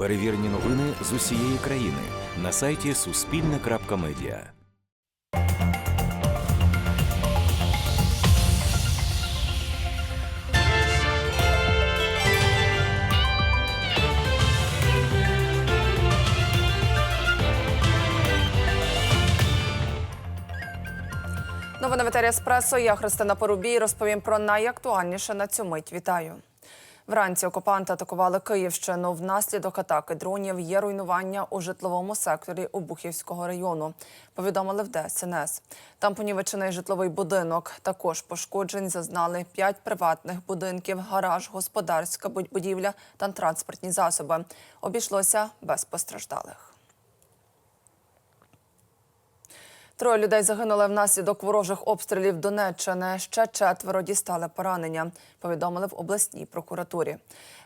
Перевірені новини з усієї країни на сайті Суспільне.Медіа. Новини в етері Еспресо. Я Христина Порубій. Розповім про найактуальніше на цю мить. Вітаю. Вранці окупанти атакували Київщину. Внаслідок атаки дронів є руйнування у житловому секторі Обухівського району. Повідомили в ДСНС. Там понівечений житловий будинок. Також пошкоджень зазнали п'ять приватних будинків, гараж, господарська будівля та транспортні засоби. Обійшлося без постраждалих. Троє людей загинули внаслідок ворожих обстрілів Донеччини. Ще четверо дістали поранення. Повідомили в обласній прокуратурі.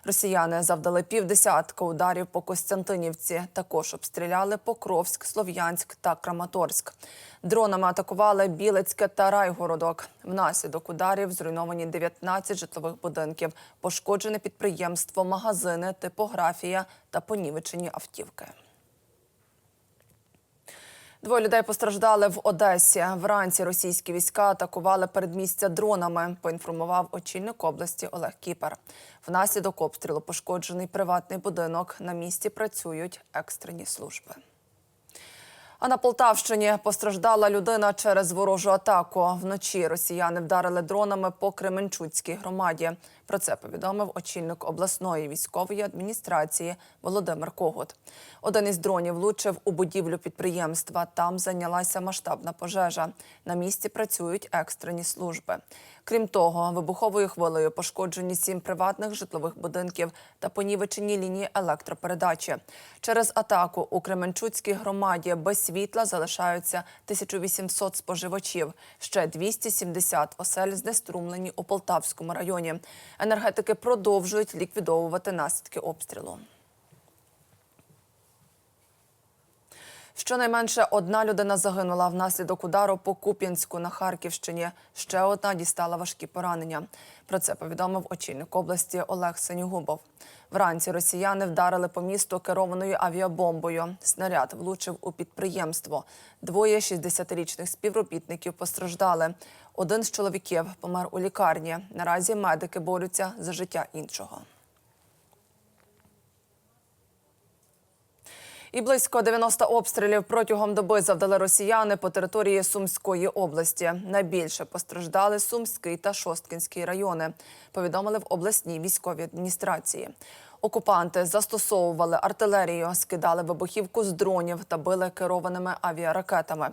Росіяни завдали півдесятка ударів по Костянтинівці. Також обстріляли Покровськ, Слов'янськ та Краматорськ. Дронами атакували Білецьке та Райгородок. Внаслідок ударів зруйновані 19 житлових будинків, пошкоджене підприємство, магазини, типографія та понівечені автівки. Двоє людей постраждали в Одесі. Вранці російські війська атакували передмістя дронами. Поінформував очільник області Олег Кіпер. Внаслідок обстрілу пошкоджений приватний будинок. На місці працюють екстрені служби. А на Полтавщині постраждала людина через ворожу атаку. Вночі росіяни вдарили дронами по Кременчуцькій громаді. Про це повідомив очільник обласної військової адміністрації Володимир Когут. Один із дронів влучив у будівлю підприємства. Там зайнялася масштабна пожежа. На місці працюють екстрені служби. Крім того, вибуховою хвилею пошкоджені сім приватних житлових будинків та понівечені лінії електропередачі. Через атаку у Кременчуцькій громаді без світла залишаються 1800 споживачів. Ще 270 осель знеструмлені у Полтавському районі. Енергетики продовжують ліквідовувати наслідки обстрілу. Щонайменше одна людина загинула внаслідок удару по Куп'янську на Харківщині. Ще одна дістала важкі поранення. Про це повідомив очільник області Олег Сенігубов. Вранці росіяни вдарили по місту керованою авіабомбою. Снаряд влучив у підприємство. Двоє 60-річних співробітників постраждали. Один з чоловіків помер у лікарні. Наразі медики борються за життя іншого. І близько 90 обстрілів протягом доби завдали росіяни по території Сумської області. Найбільше постраждали Сумський та Шосткінський райони. Повідомили в обласній військовій адміністрації. Окупанти застосовували артилерію, скидали вибухівку з дронів та били керованими авіаракетами.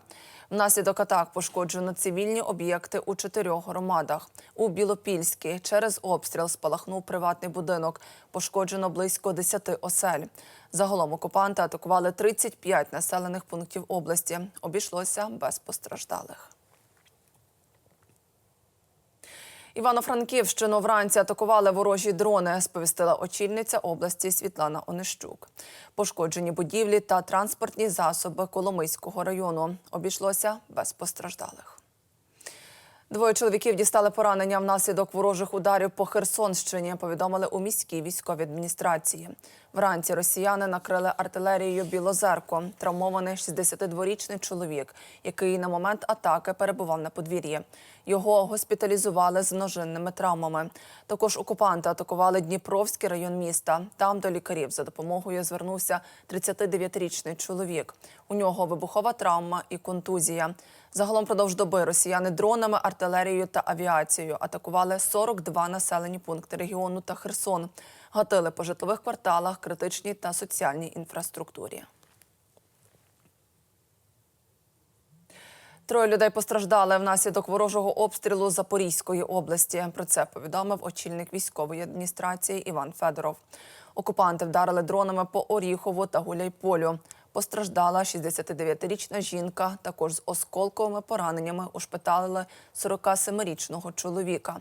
Внаслідок атак пошкоджено цивільні об'єкти у чотирьох громадах. У Білопільській через обстріл спалахнув приватний будинок. Пошкоджено близько 10 осель. Загалом окупанти атакували 35 населених пунктів області. Обійшлося без постраждалих. Івано-Франківщину вранці атакували ворожі дрони, сповістила очільниця області Світлана Онищук. Пошкоджені будівлі та транспортні засоби Коломийського району. Обійшлося без постраждалих. Двоє чоловіків дістали поранення внаслідок ворожих ударів по Херсонщині. Повідомили у міській військовій адміністрації. Вранці росіяни накрили артилерією Білозерко. Травмований 62-річний чоловік, який на момент атаки перебував на подвір'ї. Його госпіталізували з множинними травмами. Також окупанти атакували Дніпровський район міста. Там до лікарів за допомогою звернувся 39-річний чоловік. У нього вибухова травма і контузія. Загалом продовж доби росіяни дронами, артилерією та авіацією атакували 42 населені пункти регіону та Херсон. Гатили по житлових кварталах, критичній та соціальній інфраструктурі. Троє людей постраждали внаслідок ворожого обстрілу Запорізької області. Про це повідомив очільник військової адміністрації Іван Федоров. Окупанти вдарили дронами по Оріхову та Гуляйполю. Постраждала 69-річна жінка. Також з осколковими пораненнями ушпиталили 47-річного чоловіка.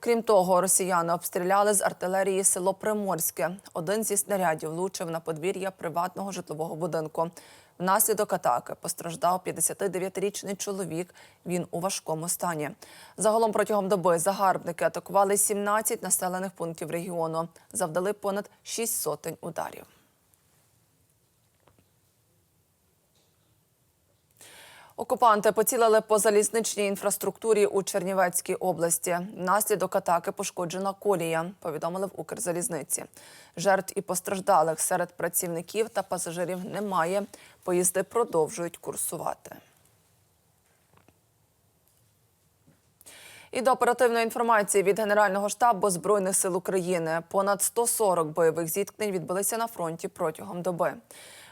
Крім того, росіяни обстріляли з артилерії село Приморське. Один зі снарядів влучив на подвір'я приватного житлового будинку. Внаслідок атаки постраждав 59-річний чоловік. Він у важкому стані. Загалом протягом доби загарбники атакували 17 населених пунктів регіону. Завдали понад 6 сотень ударів. Окупанти поцілили по залізничній інфраструктурі у Чернівецькій області. Внаслідок атаки пошкоджена колія, повідомили в Укрзалізниці. Жертв і постраждалих серед працівників та пасажирів немає. Поїзди продовжують курсувати. І до оперативної інформації від Генерального штабу Збройних сил України понад 140 бойових зіткнень відбулися на фронті протягом доби.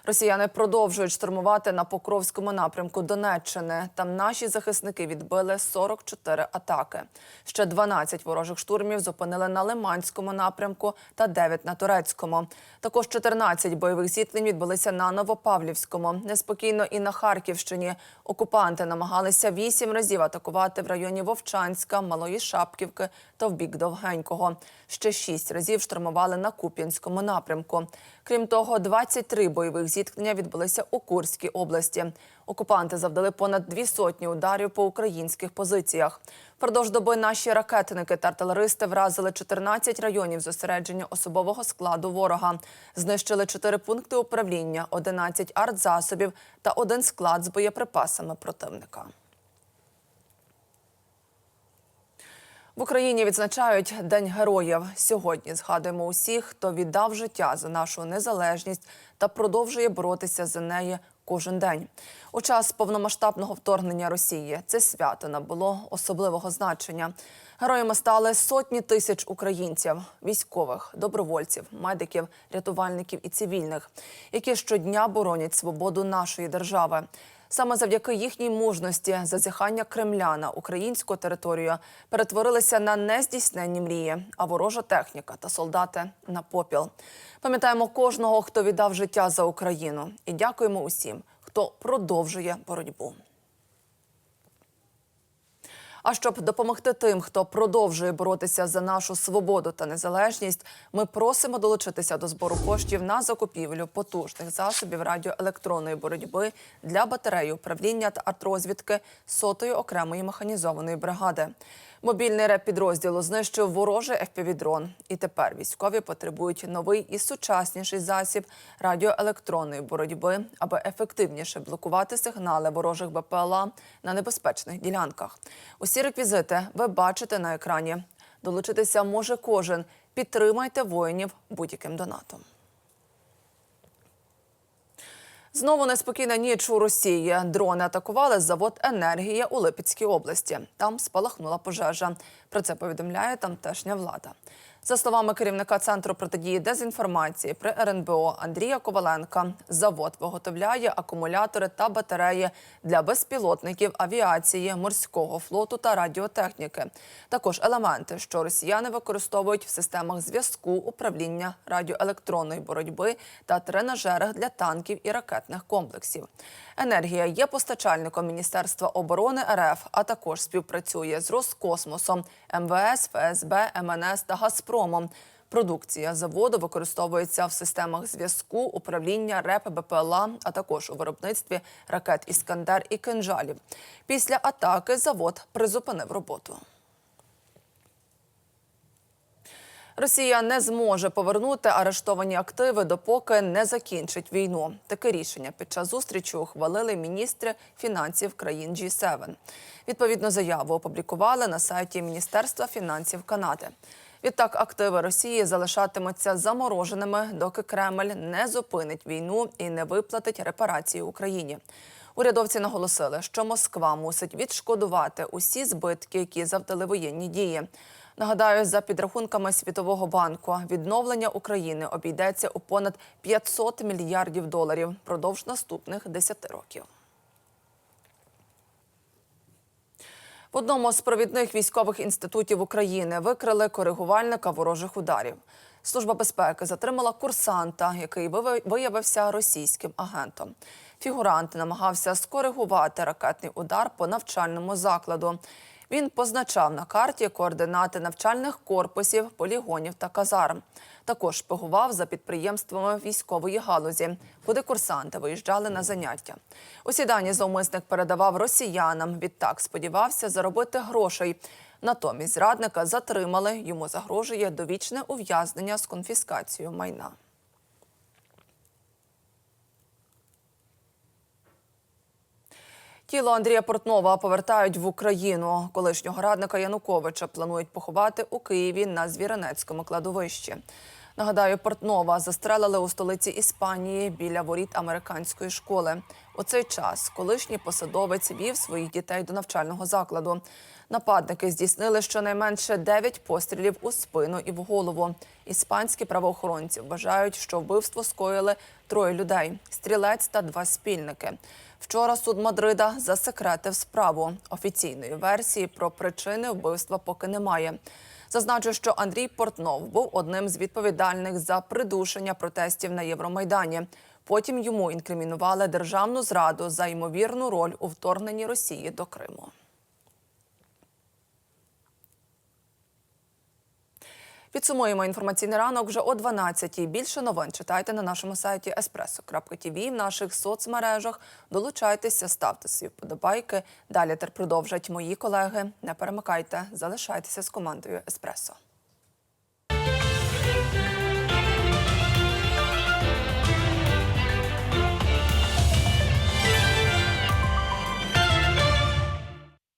Росіяни продовжують штурмувати на Покровському напрямку Донеччини. Там наші захисники відбили 44 атаки. Ще 12 ворожих штурмів зупинили на Лиманському напрямку та 9 на Турецькому. Також 14 бойових зіткнень відбулися на Новопавлівському. Неспокійно і на Харківщині. Окупанти намагалися 8 разів атакувати в районі Вовчанська, Малої Шапківки та в бік Довгенького. Ще 6 разів штурмували на Куп'янському напрямку. Крім того, 23 бойових зіткнення відбулися у Курській області. Окупанти завдали понад дві сотні ударів по українських позиціях. Впродовж доби наші ракетники та артилеристи вразили 14 районів зосередження особового складу ворога. Знищили 4 пункти управління, 11 артзасобів та один склад з боєприпасами противника. В Україні відзначають День героїв. Сьогодні згадуємо усіх, хто віддав життя за нашу незалежність та продовжує боротися за неї кожен день. У час повномасштабного вторгнення Росії це свято набуло особливого значення. Героями стали сотні тисяч українців, військових, добровольців, медиків, рятувальників і цивільних, які щодня боронять свободу нашої держави. Саме завдяки їхній мужності зазіхання Кремля на українську територію перетворилися на нездійсненні мрії, а ворожа техніка та солдати на попіл. Пам'ятаємо кожного, хто віддав життя за Україну, і дякуємо усім, хто продовжує боротьбу. А щоб допомогти тим, хто продовжує боротися за нашу свободу та незалежність, ми просимо долучитися до збору коштів на закупівлю потужних засобів радіоелектронної боротьби для батареї управління та артрозвідки сотої окремої механізованої бригади. Мобільний реп підрозділу знищив ворожий FPV-дрон. І тепер військові потребують новий і сучасніший засіб радіоелектронної боротьби, аби ефективніше блокувати сигнали ворожих БПЛА на небезпечних ділянках. Усі реквізити ви бачите на екрані. Долучитися може кожен. Підтримайте воїнів будь-яким донатом. Знову неспокійна ніч у Росії. Дрони атакували завод енергія у Липецькій області. Там спалахнула пожежа. Про це повідомляє тамтешня влада. За словами керівника центру протидії дезінформації при РНБО Андрія Коваленка, завод виготовляє акумулятори та батареї для безпілотників авіації, морського флоту та радіотехніки. Також елементи, що росіяни використовують в системах зв'язку, управління радіоелектронної боротьби та тренажерах для танків і ракетних комплексів. Енергія є постачальником Міністерства оборони РФ, а також співпрацює з Роскосмосом, МВС, ФСБ, МНС та Газпромом. Продукція заводу використовується в системах зв'язку, управління РЕП, БПЛА, а також у виробництві ракет Іскандер і кинжалів. Після атаки завод призупинив роботу. Росія не зможе повернути арештовані активи, допоки не закінчить війну. Таке рішення під час зустрічі ухвалили міністри фінансів країн G7. Відповідну заяву опублікували на сайті Міністерства фінансів Канади. Відтак активи Росії залишатимуться замороженими, доки Кремль не зупинить війну і не виплатить репарації Україні. Урядовці наголосили, що Москва мусить відшкодувати усі збитки, які завдали воєнні дії. Нагадаю, за підрахунками Світового банку, відновлення України обійдеться у понад 500 мільярдів доларів впродовж наступних 10 років. В одному з провідних військових інститутів України викрили коригувальника ворожих ударів. Служба безпеки затримала курсанта, який виявився російським агентом. Фігурант намагався скоригувати ракетний удар по навчальному закладу. Він позначав на карті координати навчальних корпусів, полігонів та казарм. Також шпигував за підприємствами військової галузі, куди курсанти виїжджали на заняття. Усі дані зловмисник передавав росіянам. Відтак сподівався заробити грошей. Натомість зрадника затримали. Йому загрожує довічне ув'язнення з конфіскацією майна. Тіло Андрія Портнова повертають в Україну. Колишнього радника Януковича планують поховати у Києві на Звіренецькому кладовищі. Нагадаю, Портнова застрелили у столиці Іспанії біля воріт американської школи. У цей час колишній посадовець вів своїх дітей до навчального закладу. Нападники здійснили щонайменше 9 пострілів у спину і в голову. Іспанські правоохоронці вважають, що вбивство скоїли троє людей: стрілець та два спільники. Вчора суд Мадрида засекретив справу. Офіційної версії про причини вбивства поки немає. Зазначу, що Андрій Портнов був одним з відповідальних за придушення протестів на Євромайдані. Потім йому інкримінували державну зраду за ймовірну роль у вторгненні Росії до Криму. Підсумуємо інформаційний ранок вже о 12-й. Більше новин читайте на нашому сайті espresso.tv, в наших соцмережах. Долучайтеся, ставте свої вподобайки. Далі тер продовжать мої колеги. Не перемикайте, залишайтеся з командою Еспресо.